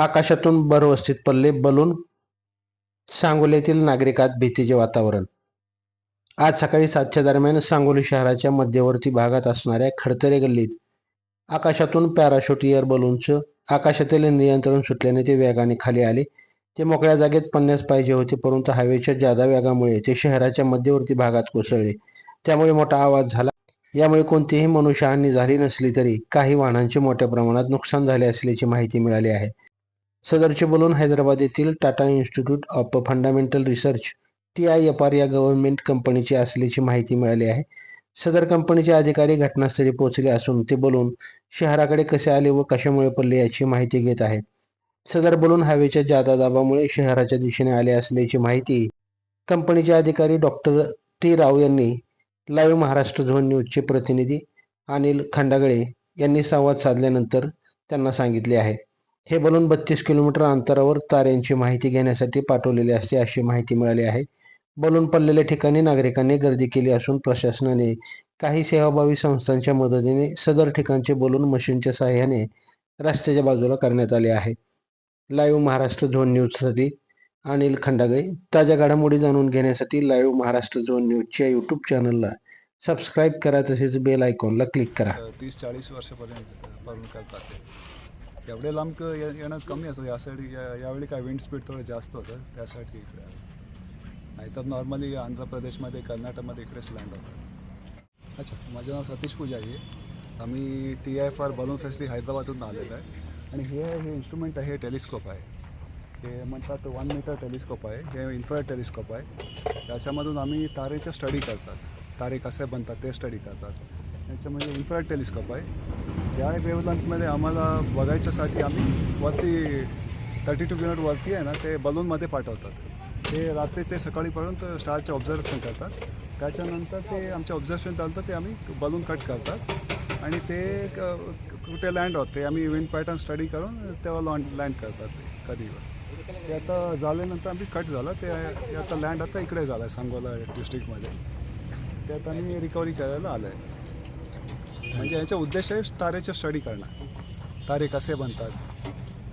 आकाशातून भरवस्तीत पडले बलून सांगोलीतील नागरिकात भीतीचे वातावरण. आज सकाळी सातच्या दरम्यान सांगोली शहराच्या मध्यवर्ती भागात असणाऱ्या खडतरे गल्लीत आकाशातून पॅराशूट एअर बलूनचं आकाशातील नियंत्रण सुटल्याने ते वेगाने खाली आले. ते मोकळ्या जागेत पडण्यास पाहिजे होते परंतु हवेच्या जादा वेगामुळे ते शहराच्या मध्यवर्ती भागात कोसळले. त्यामुळे मोठा आवाज झाला. यामुळे कोणतीही मनुष्यहानी झाली नसली तरी काही वाहनांचे मोठ्या प्रमाणात नुकसान झाले असल्याची माहिती मिळाली आहे. सदरचे बलून हैदराबाद येथील Tata institute of fundamental research T I F R या गव्हर्नमेंट कंपनीची असल्याची माहिती मिळाली आहे. सदर कंपनीचे अधिकारी घटनास्थळी पोहोचले असून ते बलून शहराकडे कसे आले व कशामुळे पडले याची माहिती घेत आहेत. सदर बलून हवेच्या जादा दाबामुळे शहराच्या दिशेने आले असल्याची माहिती कंपनीचे अधिकारी डॉक्टर टी. राव यांनी लाईव्ह महाराष्ट्र झोन न्यूजचे प्रतिनिधी अनिल खंडागळे यांनी संवाद साधल्यानंतर त्यांना सांगितले आहे. हे बलून बत्तीस किलोमीटर अंतरावर ताऱ्यांची माहिती घेण्यासाठी पाठवलेले असते अशी माहिती मिळाली आहे. बलून पडलेल्या ठिकाणी नागरिकांनी गर्दी केली असून प्रशासनाने काही सेवाभावी संस्थांच्या मदतीने सदर ठिकाणचे बलून मशीनच्या सहाय्याने रस्त्याच्या बाजूला करण्यात आले आहे. लाईव्ह महाराष्ट्र झोन न्यूजसाठी अनिल खंडागळे ताज्या घडामोडी जाणून घेण्यासाठी लाईव्ह महाराष्ट्र झोन न्यूजच्या यूट्यूब चॅनलला सबस्क्राईब करा तसेच बेल आयकॉनला क्लिक करा. तीस चाळीस वर्षापर्यंत एवढे लांब क- ये- येणं कमी असतं. यासाठी या- यावेळी काय विंड स्पीड थोडं जास्त होतं. त्यासाठी इकडे आलो. नाहीतर नॉर्मली आंध्र प्रदेशमध्ये कर्नाटकमध्ये इकडेच लँड होतं. अच्छा माझं नाव सतीश पुजारी आहे. आम्ही टी आय फार बलून फेस्टी हैदराबादहून आलेलो आहे. आणि हे हे इन्स्ट्रुमेंट आहे हे टेलिस्कोप आहे. हे म्हणतात वन मीटर टेलिस्कोप आहे. हे इन्फ्रारेड टेलिस्कोप आहे. त्याच्यामधून आम्ही तारेचं स्टडी करतात. तारे कसे बनतात ते स्टडी करतात. त्याच्यामध्ये इन्फ्रारेड टेलिस्कोप आहे. या वेवलंथमध्ये आम्हाला बघायच्यासाठी आम्ही वरती थर्टी टू किलोमीटर वरती आहे ना ते बलूनमध्ये पाठवतात. ते रात्री ते सकाळीपर्यंत स्टारचे ऑब्झर्वेशन करतात. त्याच्यानंतर ते आमचे ऑब्झर्वेशन चालतं ते आम्ही बलून कट करतात. आणि ते क- कुठे लँड होत ते आम्ही विंड पॅटर्न स्टडी करून तेव्हा लॉन्ड लँड करतात ते कधी ते आता झाल्यानंतर आम्ही कट झालं ते आता लँड आता इकडे झालं आहे सांगोला डिस्ट्रिक्टमध्ये ते आता आम्ही रिकवरी करायला आलं आहे म्हणजे याचा उद्देश आहे तारेचं स्टडी करणं तारे कसे बनतात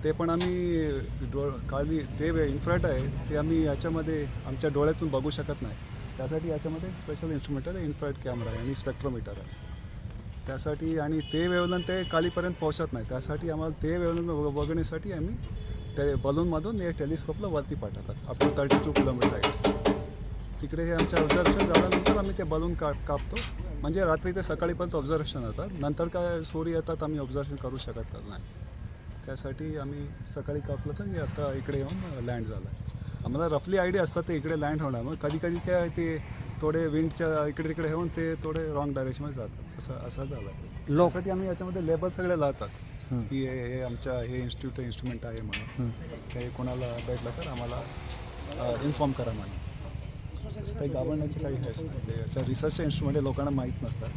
ते पण आम्ही डोळ काळी ते इन्फ्राट आहे ते आम्ही याच्यामध्ये आमच्या डोळ्यातून बघू शकत नाही. त्यासाठी याच्यामध्ये स्पेशल इन्स्ट्रुमेंट आहे इन्फ्राट कॅमेरा आहे आणि स्पेक्ट्रोमीटर आहे. त्यासाठी आणि ते वेवलन ते कालीपर्यंत पोहोचत नाही. त्यासाठी आम्हाला ते वेवलन बघण्यासाठी आम्ही ते बलूनमधून हे टेलिस्कोपला वरती पाठवतात. आपण थर्टी टू किलोमीटर आहे. तिकडे हे आमच्या ऑब्झर्वेशन झाल्यानंतर आम्ही ते बलून का कापतो. म्हणजे रात्री ते सकाळीपर्यंत ऑब्झर्वेशन होतात. नंतर काय सूर्य येतात आम्ही ऑब्झर्वेशन करू शकत नाही. त्यासाठी आम्ही सकाळी कापलं तर हे आता इकडे येऊन लँड झालं. आम्हाला रफली आयडिया असतात ते इकडे लँड होणार. मग कधी कधी काय ते थोडे विंडच्या इकडे तिकडे येऊन ते थोडे रॉंग डायरेक्शनमध्ये जातात. असं असं झालं. लोक त्यासाठी आम्ही याच्यामध्ये लेबल सगळे लावतात. की हे हे आमच्या हे इन्स्टिट्यूट इन्स्ट्रुमेंट आहे म्हणून. काही कोणाला भेटलं तर आम्हाला इन्फॉर्म करा म्हणून. काही घाबरण्याचे काही हेच नाही. इन्स्ट्रुमेंट लोकांना माहीत नसतात.